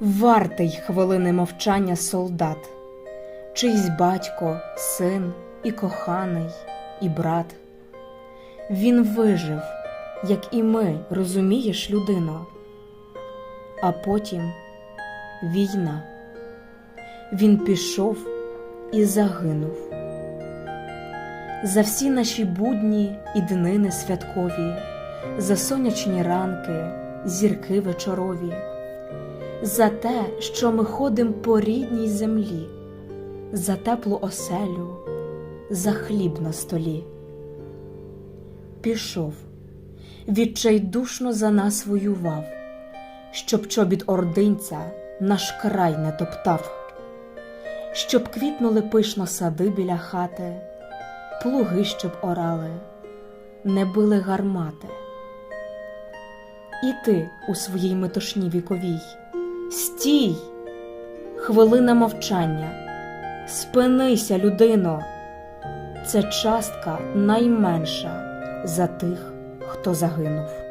вартий хвилини мовчання солдат, чийсь батько, син і коханий, і брат. Він вижив, як і ми, розумієш, людино. А потім війна. Він пішов і загинув. За всі наші будні і днини святкові, за сонячні ранки, зірки вечорові, за те, що ми ходим по рідній землі, за теплу оселю, за хліб на столі. Пішов, відчайдушно за нас воював, щоб чобіт ординця наш край не топтав, щоб квітнули пишно сади біля хати, плуги щоб орали, не били гармати. І ти у своїй метушні віковій, стій, хвилина мовчання, спинися, людино, це частка найменша за тих, хто загинув.